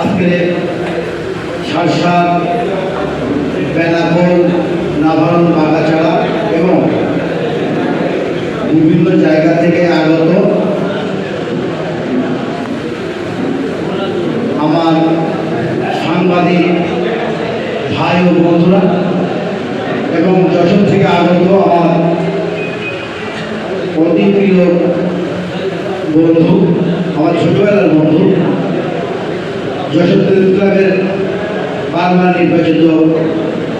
আজকে শাসা বেনাপোল, নাভারণ বাগাছাড়া এবং বিভিন্ন জায়গা থেকে আগত আমার সাংবাদিক ভাই ও বন্ধুরা এবং যশোর থেকে আগত আমার অতি প্রিয় বন্ধু, আমার ছোটবেলার বন্ধু যশোর প্রেস ক্লাবের বারবার নির্বাচিত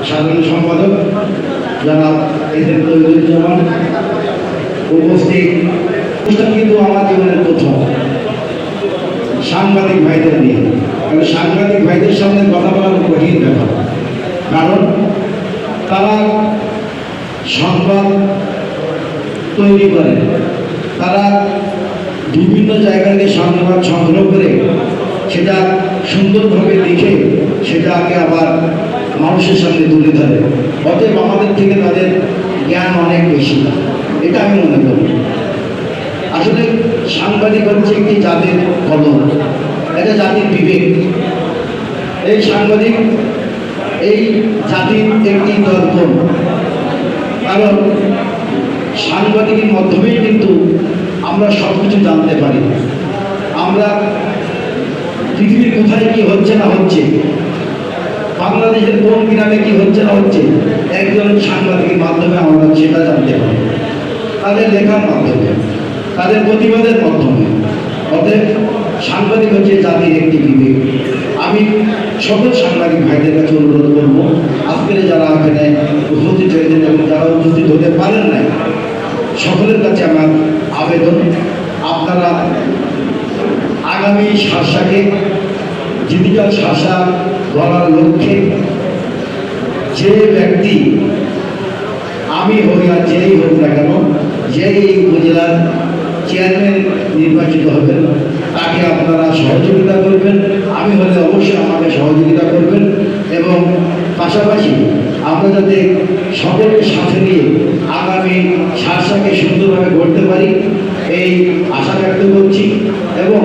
সাধারণ সম্পাদক জনাব এসএম তৈরুজ্জামান উপস্থিত। অনুষ্ঠান কিন্তু আমার জীবনের প্রথম। সাংবাদিক ভাইদের নিয়ে। কারণ সাংবাদিক ভাইদের সামনে কথা বলার কঠিন ব্যাপার। কারণ তারা সংবাদ তৈরি করে। তারা বিভিন্ন জায়গা থেকে সংবাদ সংগ্রহ করে সেটা সুন্দরভাবে লিখে সেটাকে আবার মানুষের সামনে তুলে ধরে। অতএব আমাদের থেকে তাদের জ্ঞান অনেক বেশি। এটা আমি মনে করি। আসলে সাংবাদিক হচ্ছে একটি জাতির কলম এটা জাতির বিবেক। এই সাংবাদিক, এই জাতির একটি দর্পণ কারণ সাংবাদিকের মাধ্যমেই কিন্তু আমরা সব কিছু জানতে পারি। আমরা কোথায় কি হচ্ছে না হচ্ছে? বাংলাদেশের কোন গ্রামে কি হচ্ছে না হচ্ছে? একজন সাংবাদিকের মাধ্যমে আমরা সেটা জানতে পারি তাদের লেখার মাধ্যমে, তাদের প্রতিবাদের মাধ্যমে। অতএব সাংবাদিক হচ্ছে জাতির একটি বিবেক। আমি সকল সাংবাদিক ভাইদের কাছে অনুরোধ করব, আজকের যারা এখানে উপস্থিত হয়েছেন এবং যারা উপস্থিত হতে পারেন নাই, সকলের কাছে আমার আবেদন, আপনারা আগামী শাসাকে ডিজিটাল শাসা গড়ার লক্ষ্যে যে ব্যক্তি আমি হই আর যেই হোক না কেন, যেই উপজেলার চেয়ারম্যান নির্বাচিত হবেন, তাকে আপনারা সহযোগিতা করবেন। আমি হলে অবশ্যই আমাকে সহযোগিতা করবেন এবং পাশাপাশি আমরা যাতে সকলের সাথে নিয়ে আগামী শাসাকে সুন্দরভাবে গড়তে পারি, এই আশা ব্যক্ত করছি এবং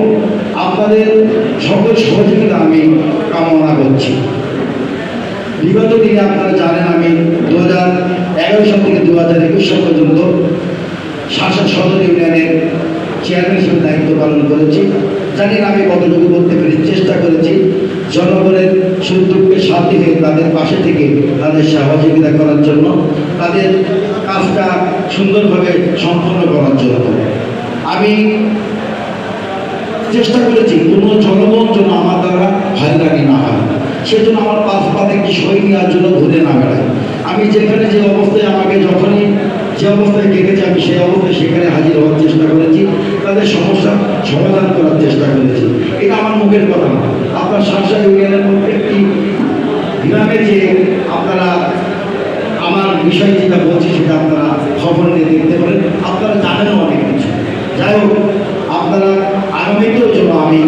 আপনাদের সকল সহযোগিতা আমি কামনা করছি। বিগত দিনে আপনারা জানেন আমি দু হাজার এগারো সাল থেকে দু হাজার একুশ সাল পর্যন্ত শাসক সদর ইউনিয়নের চেয়ারম্যান হিসেবে দায়িত্ব পালন করেছি। জানি আমি কতটুকু করতে পেরেছি চেষ্টা করেছি। জনগণের দুঃখের সাথী তাদের পাশে থেকে, তাদের সহযোগিতা করার জন্য, তাদের কাজটা সুন্দরভাবে সম্পন্ন করার জন্য আমি চেষ্টা করেছি কোনো জনগণ যেন আমার দ্বারা হয়রানি না হয়। সেজন্য আমার পাশ পাতে সই নেওয়ার জন্য ঘুরে না বেড়ায়। আমি যেখানে যে অবস্থায় আমাকে যখনই যে অবস্থায় ডেকেছে, আমি সেই অবস্থায় সেখানে হাজির হওয়ার চেষ্টা করেছি। তাদের সমস্যা সমাধান করার চেষ্টা করেছি। এটা আমার মুখের কথা না। আপনার শাসা ইউনিয়নের প্রত্যেকটি গ্রামে যে আপনারা আমার বিষয়ে যেটা বলছি, সেটা আপনারা খবর নিয়ে দেখতে পারেন। আপনারা জানেনও অনেক কিছু। যাই হোক, আপনারা আগামীতেও যেন আমি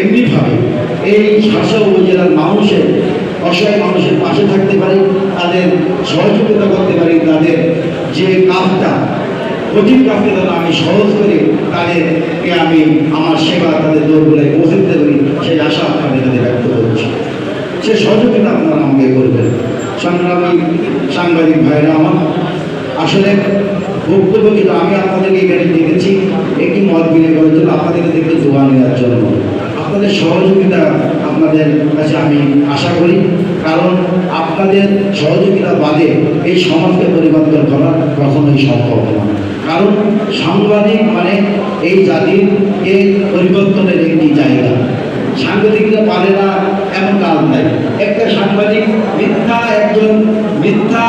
এমনিভাবে এই শাসা উপজেলার মানুষের, অসহায় মানুষের পাশে থাকতে পারি, তাদের সহযোগিতা করতে পারি, তাদের যে কাজটা কঠিন কাজকে যেন আমি সহজ করে তাদেরকে আমি আমার সেবা তাদের দৌড়গুলোয় পৌঁছে দিতে পারি, সেই আশা আপনাদের কাছে ব্যক্ত করছি। সে সহযোগিতা আপনারা আমাকে করবেন। সংগ্রামী সাংবাদিক ভাইরা আমার, আসলে বক্তব্য কিন্তু আমি আপনাদেরকে এখানে দেখেছি একটি মত বিনিয়োগ করার জন্য আপনাদেরকে দেখতে দোয়া নেওয়ার জন্য। আপনাদের সহযোগিতা আপনাদের কাছে আমি আশা করি, কারণ আপনাদের সহযোগিতা বাদে এই সমাজকে পরিবর্তন করা কখনোই সম্ভব না কারণ সাংবাদিক মানে এই জাতিকে পরিবর্তনের একটি জায়গা। সাংবাদিকরা পারে না এমন কাজ নাই। একটা সাংবাদিক মিথ্যা একজন মিথ্যা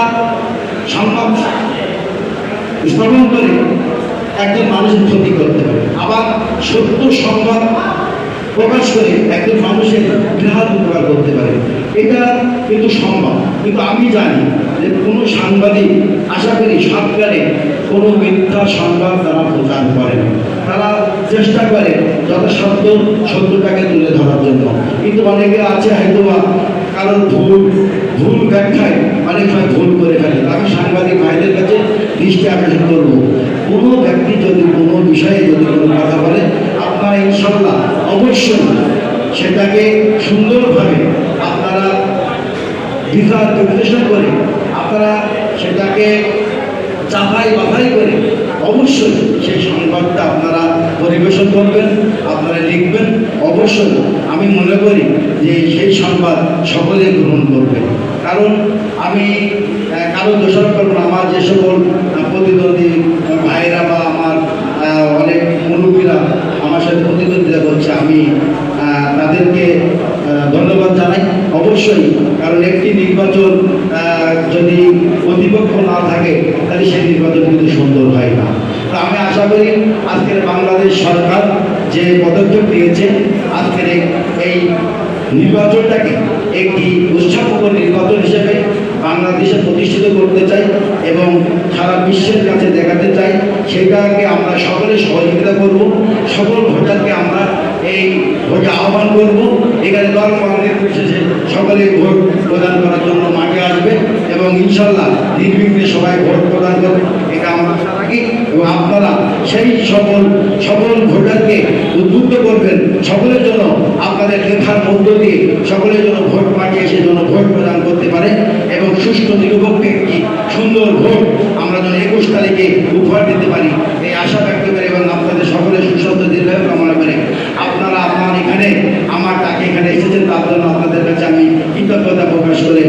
সংবাদ স্থাপন করে একজন মানুষের ক্ষতি করতে পারে। আবার সত্য সংবাদ প্রকাশ করে একজন মানুষের বৃহৎ উপকার করতে পারে। এটা কিন্তু সম্ভব কিন্তু আমি জানি যে কোনো সাংবাদিক, আশা করি সরকারে কোনো মিথ্যা সংবাদ তারা প্রচার করে তারা চেষ্টা করে যথাসাধ্য সত্যটাকে তুলে ধরার জন্য। কিন্তু অনেকে আছে হয়তো কারোর ভুল ভুল ব্যাখ্যায় অনেক সময় ভুল করে ফেলে। আমি সাংবাদিক ভাইদের কাছে দৃষ্টি আকর্ষণ করব। কোনো ব্যক্তি যদি কোনো বিষয়ে যদি কোনো কথা বলে, আপনারা ইনশাল্লাহ অবশ্যই সেটাকে সুন্দরভাবে আপনারা বিচার বিশ্লেষণ করে, আপনারা সেটাকে চাপাই বাছাই করে অবশ্যই সেই সংবাদটা আপনারা পরিবেশন করবেন, আপনারা লিখবেন। অবশ্যই আমি মনে করি যে সেই সংবাদ সকলে গ্রহণ করবে। কারণ আমি কারও দোষার করব না। আমার যে সকল প্রতিদ্বন্দ্বী ভাইরা বা আমার অনেক মুরব্বীরা আমার সাথে প্রতিদ্বন্দ্বিতা করছে, আমি তাদেরকে ধন্যবাদ জানাই। অবশ্যই, কারণ একটি নির্বাচন আহ, যদি প্রতিপক্ষ না থাকে, তাহলে সেই নির্বাচন কিন্তু সুন্দর হয় না। আমি আশা করি আজকের বাংলাদেশ সরকার যে পদক্ষেপ নিয়েছে, আজকের এই- নির্বাচনটাকে একটি উৎসাহমূলক নির্বাচন হিসেবে বাংলাদেশে প্রতিষ্ঠিত করতে চাই এবং সারা বিশ্বের কাছে দেখাতে চাই। সেটাকে আমরা সকলে সহযোগিতা করব, সকল ভোটারকে আমরা এই ভোটে আহ্বান করব। এখানে দল মত নির্বিশেষে সকলে ভোট প্রদান করার জন্য মাঠে আসবে এবং ইনশাল্লাহ নির্বিঘ্নে সবাই ভোট প্রদান করবে। এটা আমরা আশা রাখি। এবং আপনারা সেই সকল সকল ভোটারকে উদ্বুদ্ধ করবেন। সকলের জন্য আপনাদের লেখার মধ্য দিয়ে সকলের জন্য ভোট পাঠিয়ে এসে জন্য ভোট প্রদান করতে পারে। এবং সুষ্ঠু নিরপেক্ষ একটি সুন্দর ভোট আমরা যেন একুশ তারিখে উপহার দিতে পারি। এই আশা ব্যক্ত করে এবং আপনাদের সকলের সুস্বাস্থ্য দীর্ঘায়ু কামনা করে আপনারা আপনার এখানে, আমার তাকে এখানে এসেছেন, তার জন্য আপনাদের কাছে আমি কৃতজ্ঞতা প্রকাশ করে